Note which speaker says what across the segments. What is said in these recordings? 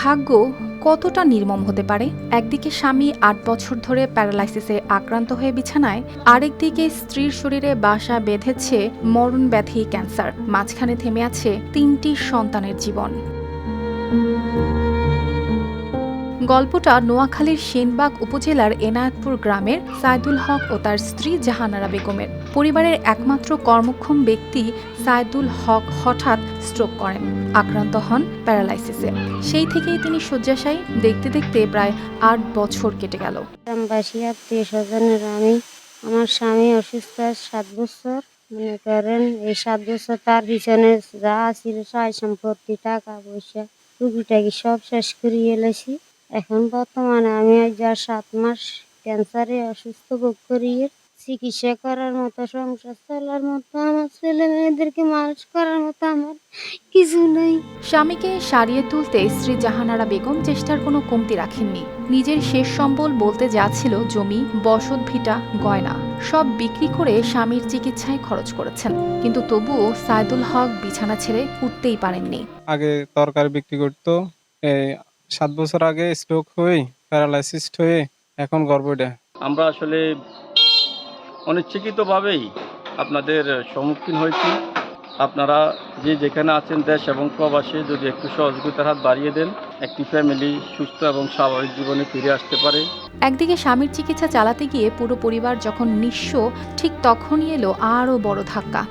Speaker 1: ভাগ্য কতটা নির্মম হতে পারে? একদিকে স্বামী আট বছর ধরে প্যারালাইসিসে আক্রান্ত হয়ে বিছানায়, আরেকদিকে স্ত্রীর শরীরে বাসা বেঁধেছে মরণ ব্যাধি ক্যান্সার, মাঝখানে থেমে আছে তিনটি সন্তানের জীবন। গল্পটা নোয়াখালীর সেনবাগ উপজেলার এনায়েতপুর গ্রামের সাইদুল হক ও তার স্ত্রী জাহানারা বেগমের। পরিবারের একমাত্র কর্মক্ষম ব্যক্তি সাইদুল হক হঠাৎ স্ট্রোক করেন, আক্রান্ত হন প্যারালাইসিসে সেই থেকেই তিনি শয্যাশায়ী, দেখতে দেখতে প্রায় আট বছর কেটে গেল।
Speaker 2: গ্রামবাসী, আত্মীয় স্বজনের, আমি, আমার স্বামী অসুস্থ সাত বছর। মনে করেন এই সাত বছর তার পিছনে যা ছিল সম্পত্তি, টাকা পয়সা, টুকিটাকি সব শেষ করিয়ে এলেছি এখন বর্তমানে আমি যা সাত মাস ক্যান্সারে অসুস্থ ভোগ করিয়ে চিকিৎসা করার মতো সংসার চলার মতো আমার ছেলে মেয়েদেরকে মানুষ করার মতো আমার কিছু নেই।
Speaker 1: স্বামীকে সারিয়ে তুলতে স্ত্রী জাহানারা বেগম চেষ্টার কোনো কমতি রাখেননি। নিজের শেষ সম্বল বলতে যা ছিল জমি বসত ভিটা গয়না সব বিক্রি করে স্বামীর চিকিৎসায় খরচ করেছেন। কিন্তু তবুও সাইদুল হক বিছানা ছেড়ে উঠতেই পারেননি।
Speaker 3: আগে তরকারি বিক্রি করতো সাত বছর আগে স্ট্রোক হয়ে প্যারালাইসিস হয়ে এখন গর্ভটা
Speaker 4: আমরা আসলে অনিচ্ছাকৃতভাবেই আপনাদের সম্মুখীন হয়েছি। আপনারা যে যেখানে আছেন দেশ এবং প্রবাসে যদি একটু সহযোগিতার হাত বাড়িয়ে দেন একটি ফ্যামিলি সুস্থ এবং স্বাভাবিক জীবনে ফিরে আসতে পারে।
Speaker 1: একদিকে স্বামীর চিকিৎসা চালাতে গিয়ে পুরো পরিবার যখন নিঃস্ব ঠিক তখনই এলো আরও বড় ধাক্কা।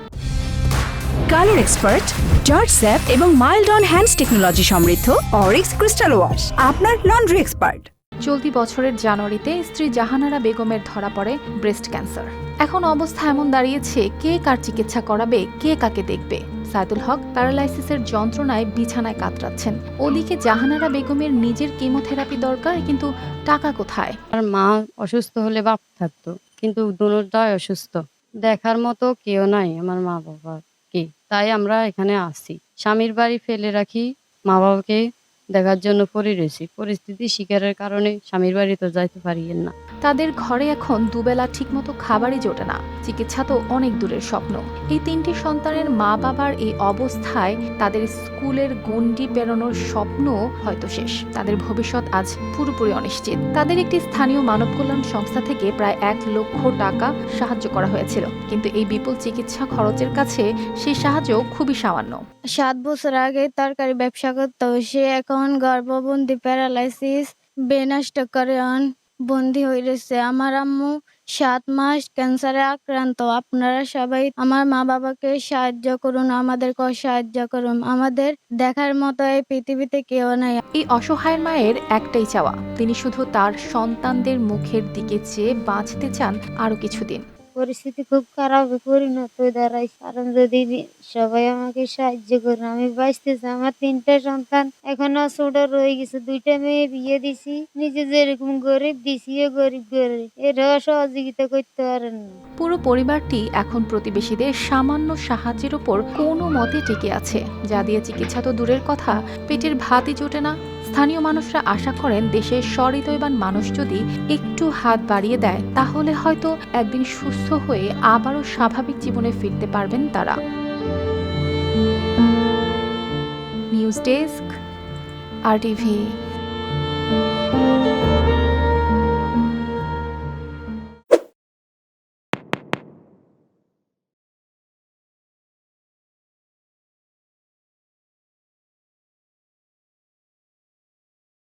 Speaker 5: কালার এক্সপার্ট জর্জ স্যাপ এবং মাইল্ড অন হ্যান্ডস টেকনোলজি সমৃদ্ধ অরিক্স ক্রিস্টাল ওয়াশ আপনার লন্ড্রি এক্সপার্ট।
Speaker 1: চলতি বছরের জানুয়ারিতে স্ত্রী জাহানারা বেগমের ধরা পড়ে ব্রেস্ট ক্যান্সার। এখন অবস্থা এমন দাঁড়িয়েছে কে কার চিকিৎসা করাবে কে কাকে দেখবে? সাইদুল হক প্যারালাইসিসের যন্ত্রণায় বিছানায় কাতরাচ্ছেন। ওদিকে জাহানারা বেগমের নিজের কেমোথেরাপি দরকার কিন্তু টাকা কোথায়?
Speaker 2: আর মা অসুস্থ হলে বাপ থাকতো কিন্তু দুটাই অসুস্থ। দেখার মতো কেউ নাই আমার মা বাবা তাই আমরা এখানে আসি। স্বামীর বাড়ি ফেলে রাখি মা বাবাকে দেখার জন্য পড়ে রয়েছি। পরিস্থিতি শিকারের কারণে স্বামীর বাড়ি তো যাইতে পারি না।
Speaker 1: তাদের ঘরে এখন দুবেলা ঠিকমতো খাবারই জোটে না। চিকিৎসা তো অনেক দূরের স্বপ্ন। এই তিনটি সন্তানের মা বাবার এই অবস্থায় তাদের স্কুলের গণ্ডি পেরোনোর স্বপ্ন হয়তো শেষ। তাদের ভবিষ্যৎ আজ পুরোপুরি অনিশ্চিত। তাদের একটি স্থানীয় মানব কল্যাণ সংস্থা থেকে প্রায় এক লক্ষ টাকা সাহায্য করা হয়েছিল। কিন্তু এই বিপুল চিকিৎসা খরচের কাছে সেই সাহায্য খুবই সামান্য।
Speaker 6: সাত বছর আগে তরকারি ব্যবসা করতো। সে এখন গর্ভবন্দি প্যারালাইসিস বেনষ্ট করে অন বন্দি হয়ে রয়েছে আমার আম্মু সাত মাস ক্যান্সারে আক্রান্ত। আপনারা সবাই আমার মা বাবাকে সাহায্য করুন আমাদেরকে সাহায্য করুন। আমাদের দেখার মতো এই পৃথিবীতে কেউ নাই।
Speaker 1: এই অসহায় মায়ের একটাই চাওয়া, তিনি শুধু তার সন্তানদের মুখের দিকে চেয়ে বাঁচতে চান আরও কিছুদিন।
Speaker 2: পরিস্থিতি খুব খারাপ, পরিণত হয়ে দাঁড়াই কারণ যদি সবাই আমাকে সাহায্য করে। আমি বাঁচতেছি, আমার তিনটা সন্তান এখনও ছোট, রয়ে গেছে। দুইটা মেয়ে বিয়ে দিছি, নিজে যেরকম গরিব দিছিও গরিব গরিব। এরা সহযোগিতা করতে পারেন না।
Speaker 1: পুরো পরিবারটি এখন প্রতিবেশীদের সামান্য সাহায্যের উপর কোনো মতে টিকে আছে। যা দিয়ে চিকিৎসা তো দূরের কথা, পেটের ভাতই জোটে না। স্থানীয় মানুষরা আশা করেন দেশের সহৃদয়বান মানুষ যদি একটু হাত বাড়িয়ে দেয়, তাহলে হয়তো একদিন সুস্থ হয়ে আবারও স্বাভাবিক জীবনে ফিরতে পারবেন তারা। News desk, R TV.